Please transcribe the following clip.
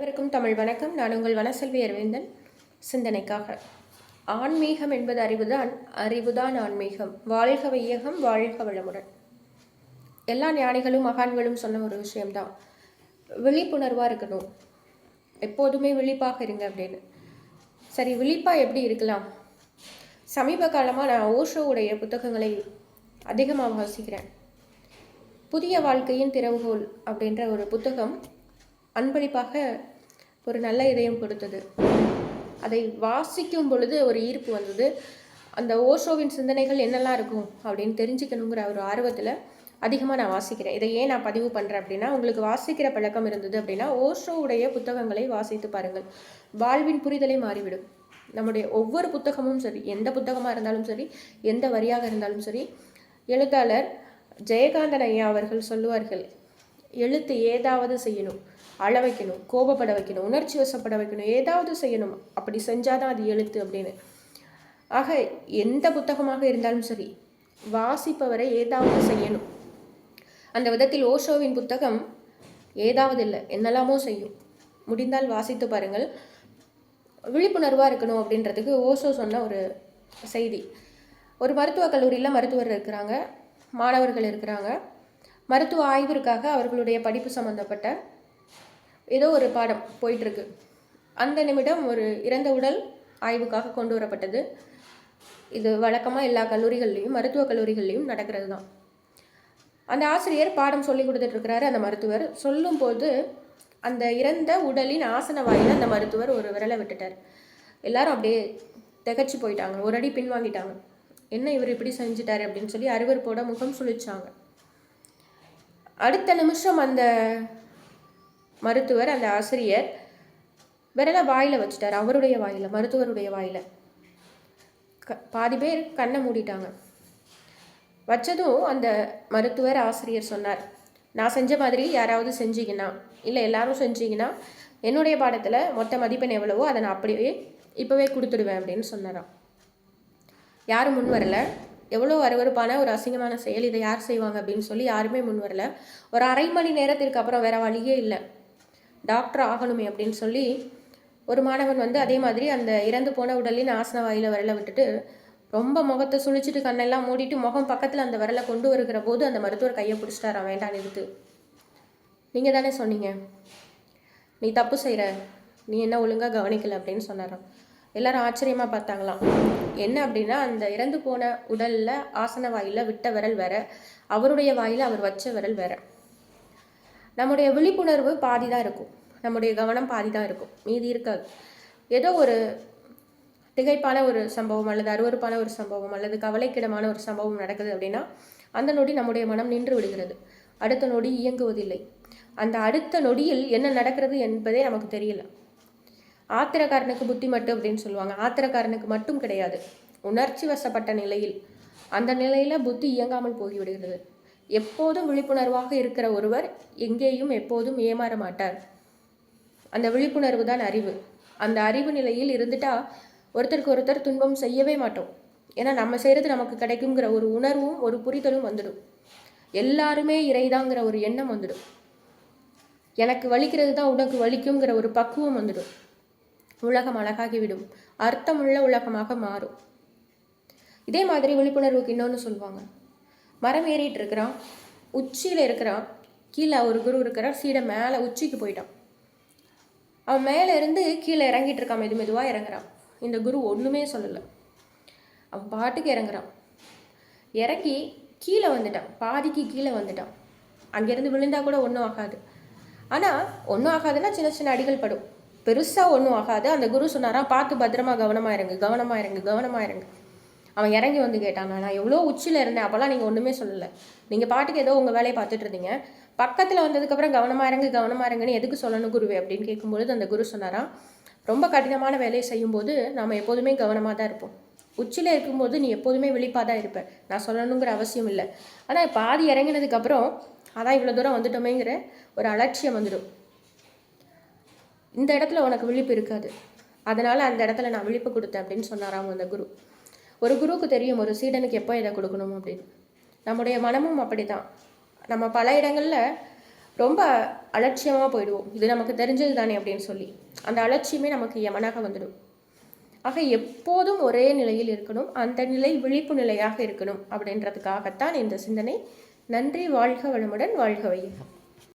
அனைவருக்கும் தமிழ் வணக்கம். நான் உங்கள் வனசெல்வி அரவிந்தன். சிந்தனைக்காக. ஆன்மீகம் என்பது அறிவுதான். அறிவுதான் ஆன்மீகம். வாழ்க வையகம் வாழ்க வளமுடன். எல்லா ஞானிகளும் மகான்களும் சொன்ன ஒரு விஷயம்தான். விழிப்புணர்வாக இருக்கணும். எப்போதுமே விழிப்பாக இருங்க அப்படின்னு. சரி விழிப்பாக எப்படி இருக்கலாம்? சமீப காலமாக நான் ஓஷோவுடைய புத்தகங்களை அதிகமாக வாசிக்கிறேன். புதிய வாழ்க்கையின் திறவுகோல் அப்படின்ற ஒரு புத்தகம் அன்பளிப்பாக ஒரு நல்ல இதயம் கொடுத்தது. அதை வாசிக்கும் பொழுது ஒரு ஈர்ப்பு வந்தது. அந்த ஓஷோவின் சிந்தனைகள் என்னெல்லாம் இருக்கும் அப்படின்னு தெரிஞ்சுக்கணுங்கிற ஒரு ஆர்வத்தில் அதிகமாக நான் வாசிக்கிறேன். இதை ஏன் நான் பதிவு பண்ணுறேன் அப்படின்னா உங்களுக்கு வாசிக்கிற பழக்கம் இருந்தது அப்படின்னா ஓஷோவுடைய புத்தகங்களை வாசித்து பாருங்கள். வாழ்வின் புரிதலை மாறிவிடும். நம்முடைய ஒவ்வொரு புத்தகமும் சரி எந்த புத்தகமாக இருந்தாலும் சரி எந்த வரியாக இருந்தாலும் சரி எழுத்தாளர் ஜெயகாந்தன் ஐயா அவர்கள் சொல்லுவார்கள் எழுத்து ஏதாவது செய்யணும். அழ வைக்கணும் கோபப்பட வைக்கணும் உணர்ச்சி வசப்பட வைக்கணும் ஏதாவது செய்யணும். அப்படி செஞ்சாதான் அது எழுத்து அப்படின்னு. ஆக எந்த புத்தகமாக இருந்தாலும் சரி வாசிப்பவரை ஏதாவது செய்யணும். அந்த விதத்தில் ஓஷோவின் புத்தகம் ஏதாவது இல்லை என்னெல்லாமோ செய்யும். முடிந்தால் வாசித்து பாருங்கள். விழிப்புணர்வாக இருக்கணும் அப்படின்றதுக்கு ஓஷோ சொன்ன ஒரு செய்தி. ஒரு மருத்துவக் கல்லூரியில் மருத்துவர் இருக்கிறாங்க மாணவர்கள் இருக்கிறாங்க. மருத்துவ ஆய்விற்காக அவர்களுடைய படிப்பு சம்மந்தப்பட்ட ஏதோ ஒரு பாடம் போயிட்டுருக்கு. அந்த நிமிடம் ஒரு இறந்த உடல் ஆய்வுக்காக கொண்டு வரப்பட்டது. இது வழக்கமாக எல்லா கல்லூரிகள்லேயும் மருத்துவக் கல்லூரிகள்லேயும் நடக்கிறது தான் அந்த ஆசிரியர் பாடம் சொல்லி கொடுத்துட்ருக்கிறாரு அந்த மருத்துவர். சொல்லும்போது அந்த இறந்த உடலின் ஆசன வாயில் அந்த மருத்துவர் ஒரு விரலை விட்டுட்டார். எல்லாரும் அப்படியே திகச்சு போயிட்டாங்க. ஒரு அடி பின்வாங்கிட்டாங்க. என்ன இவர் இப்படி செஞ்சிட்டாரு? அப்படின்னு சொல்லி அருவருப்போட முகம் சுழிச்சாங்க அடுத்த நிமிஷம் அந்த மருத்துவர் அந்த ஆசிரியர் விரலை வாயில் வச்சுட்டார். அவருடைய வாயில் மருத்துவருடைய வாயில். க பாதி பேர் கண்ணை மூடிட்டாங்க. வச்சதும் அந்த மருத்துவர் ஆசிரியர் சொன்னார் நான் செஞ்ச மாதிரி யாராவது செஞ்சீங்கன்னா இல்லை எல்லாரும் செஞ்சீங்கன்னா என்னுடைய பாடத்தில் மொத்த மதிப்பெண் எவ்வளவோ அதை நான் அப்படியே இப்போவே கொடுத்துடுவேன் அப்படின்னு சொன்னாராம். யாரும் முன் வரல. எவ்வளோ அருவருப்பான ஒரு அசிங்கமான செயல் இதை யார் செய்வாங்க அப்படின்னு சொல்லி யாருமே முன் வரல. ஒரு அரை மணி நேரத்திற்கு அப்புறம் வேற வழியே இல்லை. டாக்டர் ஆகணுமே அப்படின்னு சொல்லி ஒரு மாணவன் வந்து அதே மாதிரி அந்த இறந்து போன உடலின் ஆசன வாயில விரலை விட்டுட்டு ரொம்ப முகத்தை சுழிச்சிட்டு கண்ணெல்லாம் மூடிட்டு முகம் பக்கத்தில் அந்த விரலை கொண்டு வருகிற போது அந்த மருத்துவர் கையை பிடிச்சிட்டாராம் வேண்டாம் நிறுத்து. நீங்கள் தானே சொன்னீங்க. நீ தப்பு செய்கிற நீ என்ன ஒழுங்காக கவனிக்கல அப்படின்னு சொன்னாராம். எல்லாரும் ஆச்சரியமாக பார்த்தாங்களாம். என்ன அப்படின்னா அந்த இறந்து போன உடலில் ஆசன வாயில விட்ட விரல் வேற. அவருடைய வாயில அவர் வச்ச விரல் வேற. நம்முடைய விழிப்புணர்வு பாதி தான் இருக்கும். நம்முடைய கவனம் பாதி தான் இருக்கும். மீதி இருக்காது. ஏதோ ஒரு திகைப்பான ஒரு சம்பவம் அல்லது அருவருப்பான ஒரு சம்பவம் அல்லது கவலைக்கிடமான ஒரு சம்பவம் நடக்குது அப்படின்னா அந்த நொடி நம்முடைய மனம் நின்று விடுகிறது. அடுத்த நொடி இயங்குவதில்லை. அந்த அடுத்த நொடியில் என்ன நடக்கிறது என்பதே நமக்கு தெரியல. ஆத்திரக்காரனுக்கு புத்தி மட்டும் அப்படின்னு சொல்லுவாங்க. ஆத்திரக்காரனுக்கு மட்டும் கிடையாது. உணர்ச்சி வசப்பட்ட நிலையில் அந்த நிலையில புத்தி இயங்காமல் போய்விடுகிறது எப்போதும் விழிப்புணர்வாக இருக்கிற ஒருவர் எங்கேயும் எப்போதும் ஏமாற மாட்டார். அந்த விழிப்புணர்வு தான் அறிவு. அந்த அறிவு நிலையில் இருந்துட்டா ஒருத்தருக்கு ஒருத்தர் துன்பம் செய்யவே மாட்டோம். ஏன்னா நம்ம செய்கிறது நமக்கு கிடைக்குங்கிற ஒரு உணர்வும் ஒரு புரிதலும் வந்துடும். எல்லாருமே இறைதாங்கிற ஒரு எண்ணம் வந்துடும். எனக்கு வலிக்கிறது தான் உனக்கு வலிக்குங்கிற ஒரு பக்குவம் வந்துடும். உலகம் அழகாகிவிடும். அர்த்தமுள்ள உலகமாக மாறும். இதே மாதிரி விழிப்புணர்வுக்கு இன்னொன்று சொல்லுவாங்க. மரம் ஏறிட்டு இருக்கிறான். உச்சியில் இருக்கிறான். கீழே ஒரு குரு இருக்கிறான் சீடை மேலே உச்சிக்கு போயிட்டான். அவன் மேலே இருந்து கீழே இறங்கிட்டு இருக்கான். மெது மெதுவாக இறங்குறான். இந்த குரு ஒன்றுமே சொல்லலை. அவன் பாட்டுக்கு இறங்குறான். இறங்கி கீழே வந்துட்டான். பாதிக்கு கீழே வந்துட்டான். அங்கேருந்து விழுந்தா கூட ஒன்றும் ஆகாது. ஆனால் ஒன்றும் ஆகாதுன்னா சின்ன சின்ன அடிகள் படும். பெருசாக ஒன்றும் ஆகாது. அந்த குரு சொன்னாராம் பார்த்து பத்திரமா கவனமாக இருங்க. கவனமாக இருங்க. கவனமாக இருங்க. அவன் இறங்கி வந்து கேட்டான் நான் எவ்வளோ உச்சியில் இருந்தேன் அப்போல்லாம் நீங்கள் ஒன்றுமே சொல்லலை. நீங்கள் பாட்டுக்கு ஏதோ உங்கள் வேலையை பார்த்துட்டு இருந்தீங்க. பக்கத்தில் வந்ததுக்கப்புறம் கவனமாக இறங்கு கவனமாக இறங்குன்னு எதுக்கு சொல்லணும் குருவே? அப்படின்னு கேட்கும்பொழுது அந்த குரு சொன்னாராம் ரொம்ப கடினமான வேலையை செய்யும்போது நாம் எப்போதுமே கவனமாக தான் இருப்போம். உச்சியில் இருக்கும்போது நீ எப்போதுமே விழிப்பாக தான் இருப்ப. நான் சொல்லணுங்கிற அவசியம் இல்லை. ஆனால் பாதி இறங்கினதுக்கப்புறம் அதான் இவ்வளோ தூரம் வந்துட்டோமேங்கிற ஒரு அலட்சியம் வந்துடும் இந்த இடத்துல உனக்கு விழிப்பு இருக்காது. அதனால் அந்த இடத்துல நான் விழிப்பு கொடுத்தேன் அப்படின்னு சொன்னாராம் அந்த குரு. ஒரு குருவுக்கு தெரியும் ஒரு சீடனுக்கு எப்போ இதை கொடுக்கணும் அப்படின்னு. நம்முடைய மனமும் அப்படி தான் நம்ம பல இடங்களில் ரொம்ப அலட்சியமாக போயிடுவோம். இது நமக்கு தெரிஞ்சது தானே அப்படின்னு சொல்லி. அந்த அலட்சியமே நமக்கு யமனாக வந்துடும். ஆக எப்போதும் ஒரே நிலையில் இருக்கணும் அந்த நிலை விழிப்பு நிலையாக இருக்கணும் அப்படின்றதுக்காகத்தான் இந்த சிந்தனை. நன்றி வாழ்க வளமுடன் வாழ்க வையகம்.